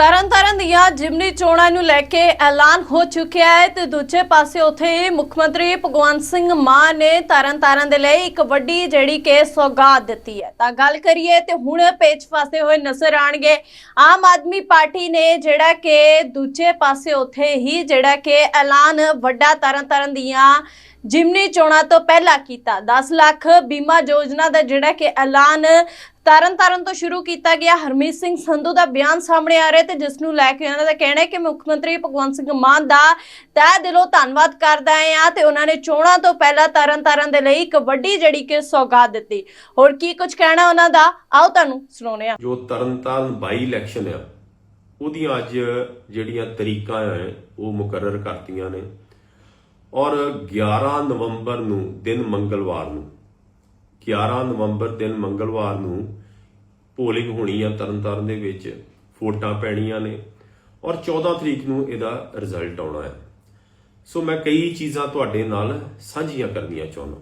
ਤਰਨਤਾਰਨ ਦੀਆਂ ਜਿਮਨੀ ਚੋਣਾਂ ਨੂੰ ਲੈ ਕੇ ਐਲਾਨ ਹੋ ਚੁੱਕਿਆ ਹੈ ਤੇ ਦੂਜੇ ਪਾਸੇ ਉਥੇ ਮੁੱਖ ਮੰਤਰੀ ਭਗਵੰਤ ਸਿੰਘ ਮਾਨ ਨੇ ਤਰਨਤਾਰਨ ਦੇ ਲਈ ਇੱਕ ਵੱਡੀ ਜਿਹੜੀ ਕਿ ਸੌਗਾਤ ਦਿੱਤੀ ਹੈ। ਤਾਂ ਗੱਲ ਕਰੀਏ ਤੇ ਹੁਣ ਪੇਚ ਫਸੇ ਹੋਏ ਨਜ਼ਰ ਆਣਗੇ ਆਮ ਆਦਮੀ ਪਾਰਟੀ ਨੇ ਜਿਹੜਾ ਕਿ ਦੂਜੇ ਪਾਸੇ ਉਥੇ ਹੀ ਜਿਹੜਾ ਕਿ ਐਲਾਨ ਵੱਡਾ ਤਰਨਤਾਰਨ ਦੀਆਂ ਜਿਮਨੀ ਚੋਣਾਂ ਤੋਂ ਪਹਿਲਾਂ ਕੀਤਾ। 10 ਲੱਖ ਬੀਮਾ ਯੋਜਨਾ ਦਾ ਜਿਹੜਾ ਕਿ ਐਲਾਨ ਤਰਨ ਤਾਰਨ ਤੋਂ ਸ਼ੁਰੂ ਕੀਤਾ ਗਿਆ। ਹਰਮੀਤ ਸਿੰਘ ਸੰਧੂ ਦਾ ਬਿਆਨ ਸਾਹਮਣੇ ਆ ਰਿਹਾ ਤੇ ਜਿਸ ਨੂੰ ਲੈ ਕੇ ਉਹਨਾਂ ਦਾ ਕਹਿਣਾ ਹੈ ਕਿ ਮੁੱਖ ਮੰਤਰੀ ਭਗਵੰਤ ਸਿੰਘ ਮਾਨ ਦਾ ਤਹਿ ਦਿਲੋਂ ਧੰਨਵਾਦ ਕਰਦਾ ਹੈ ਤੇ ਉਹਨਾਂ ਨੇ ਚੋਣਾਂ ਤੋਂ ਪਹਿਲਾਂ ਤਰਨ ਤਾਰਨ ਦੇ ਲਈ ਇੱਕ ਵੱਡੀ ਜਿਹੜੀ ਕਿ ਸੌਗਾਤ ਦਿੱਤੀ। ਹੋਰ ਕੀ ਕੁਝ ਕਹਿਣਾ ਉਹਨਾਂ ਦਾ? ਆਓ ਤੁਹਾਨੂੰ ਸੁਣਾਉਂਦੇ ਹਾਂ। ਜੋ ਤਰਨਤਾਰਨ ਬਾਈ ਇਲੈਕਸ਼ਨ ਆ, ਉਹਦੀਆਂ ਅੱਜ ਜਿਹੜੀਆਂ ਤਰੀਕਾਂ ਆ, ਉਹ ਮੁਕਰਰ ਕਰਤੀਆਂ ਨੇ। ਔਰ 11 ਨਵੰਬਰ ਨੂੰ, ਦਿਨ ਮੰਗਲਵਾਰ ਨੂੰ 11 ਨਵੰਬਰ, ਦਿਨ ਮੰਗਲਵਾਰ ਨੂੰ ਪੋਲਿੰਗ ਹੋਣੀ ਆ ਤਰਨਤਾਰਨ ਦੇ ਵਿੱਚ, ਵੋਟਾਂ ਪੈਣੀਆਂ ਨੇ ਔਰ 14 ਤਰੀਕ ਨੂੰ ਇਹਦਾ ਰਿਜ਼ਲਟ ਆਉਣਾ ਹੈ। ਸੋ ਮੈਂ ਕਈ ਚੀਜ਼ਾਂ ਤੁਹਾਡੇ ਨਾਲ ਸਾਂਝੀਆਂ ਕਰਨੀਆਂ ਚਾਹੁੰਦਾ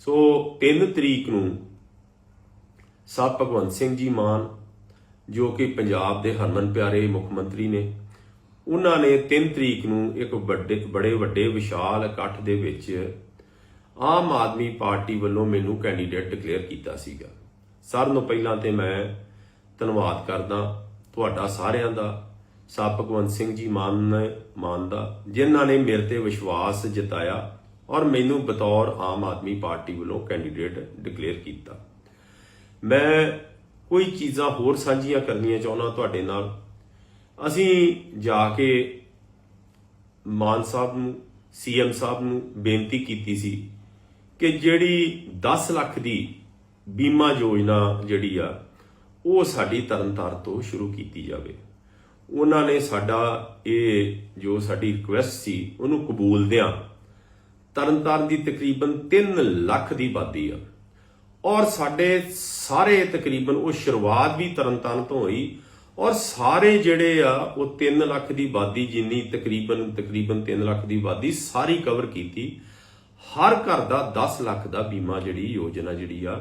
ਸੋ 3 ਤਰੀਕ ਨੂੰ ਸਾਹਿਬ ਭਗਵੰਤ ਸਿੰਘ ਜੀ ਮਾਨ, ਜੋ ਕਿ ਪੰਜਾਬ ਦੇ ਹਰਮਨ ਪਿਆਰੇ ਮੁੱਖ ਮੰਤਰੀ ਨੇ ਉਹਨਾਂ ਨੇ 3 ਤਰੀਕ ਨੂੰ ਇੱਕ ਵੱਡੇ ਬੜੇ ਵੱਡੇ ਵਿਸ਼ਾਲ ਇਕੱਠ ਦੇ ਵਿੱਚ ਆਮ ਆਦਮੀ ਪਾਰਟੀ ਵੱਲੋਂ ਮੈਨੂੰ ਕੈਂਡੀਡੇਟ ਡਿਕਲੇਅਰ ਕੀਤਾ ਸੀਗਾ। ਸਾਰਿਆਂ ਨੂੰ ਪਹਿਲਾਂ ਤੇ ਮੈਂ ਧੰਨਵਾਦ ਕਰਦਾ ਤੁਹਾਡਾ ਸਾਰਿਆਂ ਦਾ ਸਾਹਿਬ ਭਗਵੰਤ ਸਿੰਘ ਜੀ ਮਾਨ ਨੇ, ਮਾਨ ਦਾ, ਜਿਨ੍ਹਾਂ ਨੇ ਮੇਰੇ ਤੇ ਵਿਸ਼ਵਾਸ ਜਤਾਇਆ ਔਰ ਮੈਨੂੰ ਬਤੌਰ ਆਮ ਆਦਮੀ ਪਾਰਟੀ ਵੱਲੋਂ ਕੈਂਡੀਡੇਟ ਡਿਕਲੇਅਰ ਕੀਤਾ। ਮੈਂ ਕੋਈ ਚੀਜ਼ਾਂ ਹੋਰ ਸਾਂਝੀਆਂ ਕਰਨੀਆਂ ਚਾਹੁੰਦਾ ਤੁਹਾਡੇ ਨਾਲ ਅਸੀਂ ਜਾ ਕੇ ਮਾਨ ਸਾਹਿਬ ਨੂੰ, ਸੀਐਮ ਸਾਹਿਬ ਨੂੰ ਬੇਨਤੀ ਕੀਤੀ ਸੀ ਕਿ ਜਿਹੜੀ 10 ਲੱਖ ਦੀ ਬੀਮਾ ਯੋਜਨਾ ਜਿਹੜੀ ਆ, ਉਹ ਸਾਡੀ ਤਰਨਤਾਰਨ ਤੋਂ ਸ਼ੁਰੂ ਕੀਤੀ ਜਾਵੇ। ਉਹਨਾਂ ਨੇ ਸਾਡਾ ਇਹ ਜੋ ਸਾਡੀ ਰਿਕੁਐਸਟ ਸੀ, ਉਹਨੂੰ ਕਬੂਲਦਿਆਂ ਤਰਨਤਾਰਨ ਦੀ ਤਕਰੀਬਨ 3 ਲੱਖ ਦੀ ਬਾਦੀ ਆ। ਔਰ ਸਾਡੇ ਸਾਰੇ ਤਕਰੀਬਨ ਉਹ ਸ਼ੁਰੂਆਤ ਵੀ ਤਰਨਤਾਰਨ ਤੋਂ ਹੋਈ ਔਰ ਸਾਰੇ ਜਿਹੜੇ ਆ, ਉਹ 3 ਲੱਖ ਦੀ ਆਬਾਦੀ ਜਿੰਨੀ ਤਕਰੀਬਨ ਤਕਰੀਬਨ 3 ਲੱਖ ਦੀ ਆਬਾਦੀ ਸਾਰੀ ਕਵਰ ਕੀਤੀ। ਹਰ ਘਰ ਦਾ 10 ਲੱਖ ਦਾ ਬੀਮਾ ਜਿਹੜੀ ਯੋਜਨਾ ਜਿਹੜੀ ਆ,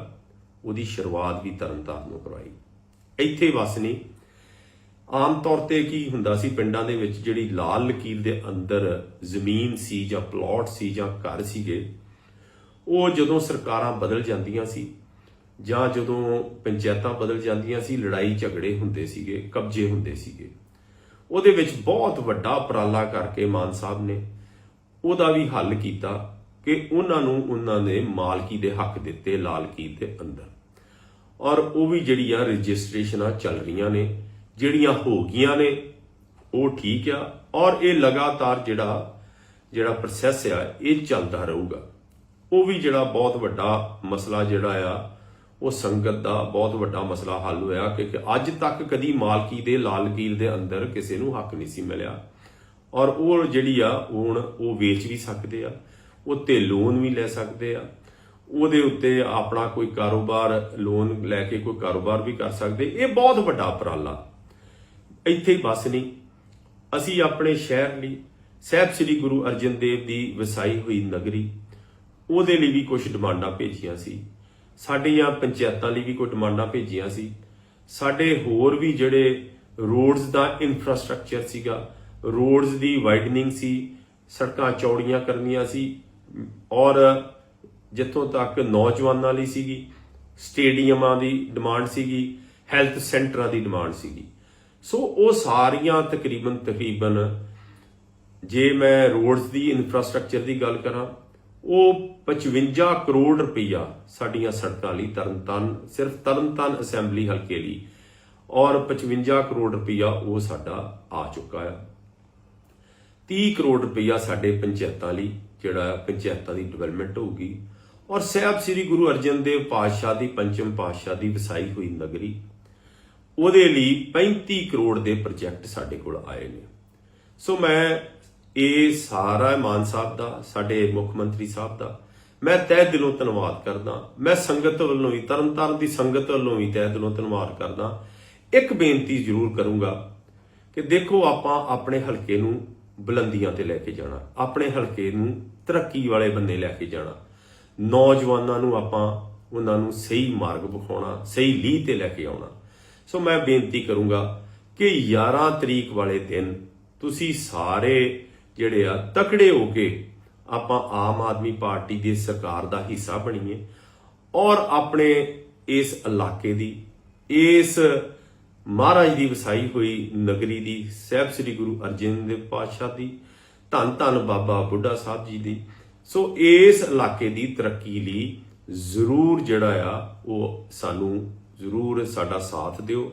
ਉਹਦੀ ਸ਼ੁਰੂਆਤ ਵੀ ਤਰਨਤਾਰਨ ਨੂੰ ਕਰਵਾਈ। ਇੱਥੇ ਬਸ ਨਹੀਂ ਆਮ ਤੌਰ ਤੇ ਕੀ ਹੁੰਦਾ ਸੀ, ਪਿੰਡਾਂ ਦੇ ਵਿੱਚ ਜਿਹੜੀ ਲਾਲ ਲਕੀਰ ਦੇ ਅੰਦਰ ਜ਼ਮੀਨ ਸੀ ਜਾਂ ਪਲਾਟ ਸੀ ਜਾਂ ਘਰ ਸੀਗੇ, ਉਹ ਜਦੋਂ ਸਰਕਾਰਾਂ ਬਦਲ ਜਾਂਦੀਆਂ ਸੀ ਜਾਂ ਜਦੋਂ ਪੰਚਾਇਤਾਂ ਬਦਲ ਜਾਂਦੀਆਂ ਸੀ, ਲੜਾਈ ਝਗੜੇ ਹੁੰਦੇ ਸੀਗੇ, ਕਬਜ਼ੇ ਹੁੰਦੇ ਸੀਗੇ। ਉਹਦੇ ਵਿੱਚ ਬਹੁਤ ਵੱਡਾ ਉਪਰਾਲਾ ਕਰਕੇ ਮਾਨ ਸਾਹਿਬ ਨੇ ਉਹਦਾ ਵੀ ਹੱਲ ਕੀਤਾ ਕਿ ਉਹਨਾਂ ਨੂੰ ਉਹਨਾਂ ਨੇ ਮਾਲਕੀ ਦੇ ਹੱਕ ਦਿੱਤੇ ਲਾਲ ਕੀਰ ਦੇ ਅੰਦਰ। ਔਰ ਉਹ ਵੀ ਜਿਹੜੀਆਂ ਰਜਿਸਟ੍ਰੇਸ਼ਨਾਂ ਚੱਲ ਰਹੀਆਂ ਨੇ, ਜਿਹੜੀਆਂ ਹੋ ਗਈਆਂ ਨੇ, ਉਹ ਠੀਕ ਆ। ਔਰ ਇਹ ਲਗਾਤਾਰ ਜਿਹੜਾ ਜਿਹੜਾ ਪ੍ਰੋਸੈਸ ਆ, ਇਹ ਚੱਲਦਾ ਰਹੂਗਾ। ਉਹ ਵੀ ਜਿਹੜਾ ਬਹੁਤ ਵੱਡਾ ਮਸਲਾ ਜਿਹੜਾ ਆ ਉਹ ਸੰਗਤ ਦਾ ਬਹੁਤ ਵੱਡਾ ਮਸਲਾ ਹੱਲ ਹੋਇਆ ਕਿ ਅੱਜ ਤੱਕ ਕਦੀ ਮਾਲਕੀ ਦੇ, ਲਾਲ ਲਾਲਗੀਰ ਦੇ ਅੰਦਰ ਕਿਸੇ ਨੂੰ ਹੱਕ ਨਹੀਂ ਸੀ ਮਿਲਿਆ। ਔਰ ਉਹ ਜਿਹੜੀ ਆ, ਹੁਣ ਉਹ ਵੇਚ ਵੀ ਸਕਦੇ ਆ ਉਹ ਤੇ ਲੋਨ ਵੀ ਲੈ ਸਕਦੇ ਆ, ਉਹਦੇ ਉੱਤੇ ਆਪਣਾ ਕੋਈ ਕਾਰੋਬਾਰ, ਲੋਨ ਲੈ ਕੇ ਕੋਈ ਕਾਰੋਬਾਰ ਵੀ ਕਰ ਸਕਦੇ। ਇਹ ਬਹੁਤ ਵੱਡਾ ਉਪਰਾਲਾ। ਇੱਥੇ ਹੀ ਬਸ ਨਹੀਂ। ਅਸੀਂ ਆਪਣੇ ਸ਼ਹਿਰ ਲਈ, ਸਹਿਬ ਸ੍ਰੀ ਗੁਰੂ ਅਰਜਨ ਦੇਵ ਦੀ ਵਸਾਈ ਹੋਈ ਨਗਰੀ, ਉਹਦੇ ਲਈ ਵੀ ਕੁਝ ਡਿਮਾਂਡਾਂ ਭੇਜੀਆਂ ਸੀ। ਸਾਡੀਆਂ ਪੰਚਾਇਤਾਂ ਲਈ ਵੀ ਕੋਈ ਡਿਮਾਂਡਾਂ ਭੇਜੀਆਂ ਸੀ। ਸਾਡੇ ਹੋਰ ਵੀ ਜਿਹੜੇ ਰੋਡਸ ਦਾ ਇਨਫਰਾਸਟ੍ਰਕਚਰ ਸੀਗਾ, ਰੋਡਸ ਦੀ ਵਾਈਡਨਿੰਗ ਸੀ, ਸੜਕਾਂ ਚੌੜੀਆਂ ਕਰਨੀਆਂ ਸੀ, ਔਰ ਜਿੱਥੋਂ ਤੱਕ ਨੌਜਵਾਨਾਂ ਲਈ ਸੀਗੀ, ਸਟੇਡੀਅਮਾਂ ਦੀ ਡਿਮਾਂਡ ਸੀਗੀ ਹੈਲਥ ਸੈਂਟਰਾਂ ਦੀ ਡਿਮਾਂਡ ਸੀਗੀ। ਸੋ ਉਹ ਸਾਰੀਆਂ ਤਕਰੀਬਨ ਤਕਰੀਬਨ ਜੇ ਮੈਂ ਰੋਡਸ ਦੀ ਇਨਫਰਾਸਟ੍ਰਕਚਰ ਦੀ ਗੱਲ ਕਰਾਂ ਉਹ 55 ਕਰੋੜ ਰੁਪਈਆ ਸਾਡੀਆਂ ਸੜਕਾਂ ਲਈ ਤਰਨਤਾਰਨ ਸਿਰਫ ਤਰਨਤਾਰਨ ਅਸੈਂਬਲੀ ਹਲਕੇ ਲਈ। ਔਰ 55 ਕਰੋੜ ਰੁਪਈਆ ਉਹ ਸਾਡਾ ਆ ਚੁੱਕਾ ਆ। 30 ਕਰੋੜ ਰੁਪਈਆ ਸਾਡੇ ਪੰਚਾਇਤਾਂ ਲਈ, ਜਿਹੜਾ ਪੰਚਾਇਤਾਂ ਦੀ ਡਿਵੈਲਪਮੈਂਟ ਹੋਊਗੀ। ਔਰ ਸਾਹਿਬ ਸ੍ਰੀ ਗੁਰੂ ਅਰਜਨ ਦੇਵ ਪਾਤਸ਼ਾਹ ਦੀ ਪੰਚਮ ਪਾਤਸ਼ਾਹ ਦੀ ਵਸਾਈ ਹੋਈ ਨਗਰੀ, ਉਹਦੇ ਲਈ 35 ਕਰੋੜ ਦੇ ਪ੍ਰੋਜੈਕਟ ਸਾਡੇ ਕੋਲ ਆਏ ਨੇ। ਸੋ ਮੈਂ ਇਹ ਸਾਰਾ ਮਾਨ ਸਾਹਿਬ ਦਾ, ਸਾਡੇ ਮੁੱਖ ਮੰਤਰੀ ਸਾਹਿਬ ਦਾ। ਮੈਂ ਤਹਿ ਦਿਲੋਂ ਧੰਨਵਾਦ ਕਰਦਾ। ਮੈਂ ਸੰਗਤ ਵੱਲੋਂ ਵੀ, ਤਰਨਤਾਰਨ ਦੀ ਸੰਗਤ ਵੱਲੋਂ ਵੀ ਤਹਿ ਦਿਲੋਂ ਧੰਨਵਾਦ ਕਰਦਾ। ਇੱਕ ਬੇਨਤੀ ਜ਼ਰੂਰ ਕਰੂੰਗਾ ਕਿ ਦੇਖੋ ਆਪਾਂ ਆਪਣੇ ਹਲਕੇ ਨੂੰ ਬੁਲੰਦੀਆਂ ਤੇ ਲੈ ਕੇ ਜਾਣਾ। ਆਪਣੇ ਹਲਕੇ ਨੂੰ ਤਰੱਕੀ ਵਾਲੇ ਬੰਨੇ ਲੈ ਕੇ ਜਾਣਾ। ਨੌਜਵਾਨਾਂ ਨੂੰ ਆਪਾਂ ਉਹਨਾਂ ਨੂੰ ਸਹੀ ਮਾਰਗ ਵਿਖਾਉਣਾ, ਸਹੀ ਲੀਹ ਤੇ ਲੈ ਕੇ ਆਉਣਾ। ਸੋ ਮੈਂ ਬੇਨਤੀ ਕਰੂੰਗਾ ਕਿ 11 ਤਰੀਕ ਵਾਲੇ ਦਿਨ ਤੁਸੀਂ ਸਾਰੇ ਜਿਹੜੇ ਆ ਤਕੜੇ ਹੋ ਕੇ ਆਪਾਂ ਆਮ ਆਦਮੀ ਪਾਰਟੀ ਦੀ ਸਰਕਾਰ ਦਾ ਹਿੱਸਾ ਬਣੀਏ ਔਰ ਆਪਣੇ ਇਸ ਇਲਾਕੇ ਦੀ, ਇਸ ਮਹਾਰਾਜ ਦੀ ਵਸਾਈ ਹੋਈ ਨਗਰੀ ਦੀ, ਸਹਿਬ ਸ੍ਰੀ ਗੁਰੂ ਅਰਜਨ ਦੇਵ ਪਾਤਸ਼ਾਹ ਦੀ, ਧੰਨ ਧੰਨ ਬਾਬਾ ਬੁੱਢਾ ਸਾਹਿਬ ਜੀ ਦੀ, ਸੋ ਇਸ ਇਲਾਕੇ ਦੀ ਤਰੱਕੀ ਲਈ ਜ਼ਰੂਰ ਜਿਹੜਾ ਆ ਉਹ ਸਾਨੂੰ ਜ਼ਰੂਰ ਸਾਡਾ ਸਾਥ ਦਿਓ।